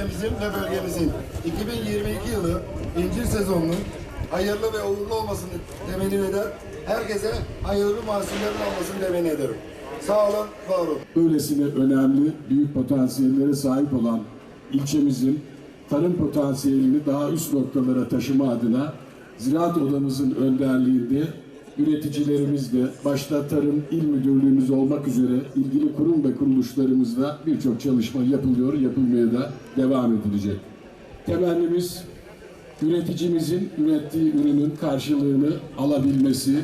ve bölgemizin 2022 yılı incir sezonunun hayırlı ve uğurlu olmasını temenni eder. Herkese hayırlı mahsullerin olmasını temenni ederim. Sağ olun, var olun. Öylesine önemli, büyük potansiyellere sahip olan ilçemizin tarım potansiyelini daha üst noktalara taşıma adına Ziraat Odamızın önderliğinde üreticilerimizle, başta Tarım İl Müdürlüğümüz olmak üzere ilgili kurum ve kuruluşlarımızla birçok çalışma yapılıyor, yapılmaya da devam edilecek. Temennimiz üreticimizin ürettiği ürünün karşılığını alabilmesi,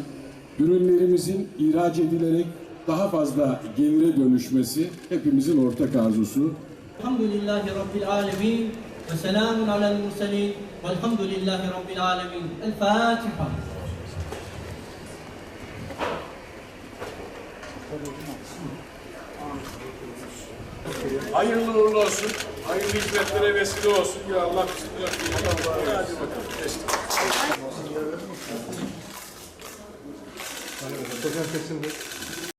ürünlerimizin ihraç edilerek daha fazla gelire dönüşmesi hepimizin ortak arzusu. Elhamdülillahi Rabbil Alemin ve selamun alel murselin velhamdülillahi Rabbil Alemin. El Fatiha. Hayırlı uğurlu olsun. Hayırlı hizmetlere vesile olsun. Ya Allah bizim de Hadi bakalım. Geçtik.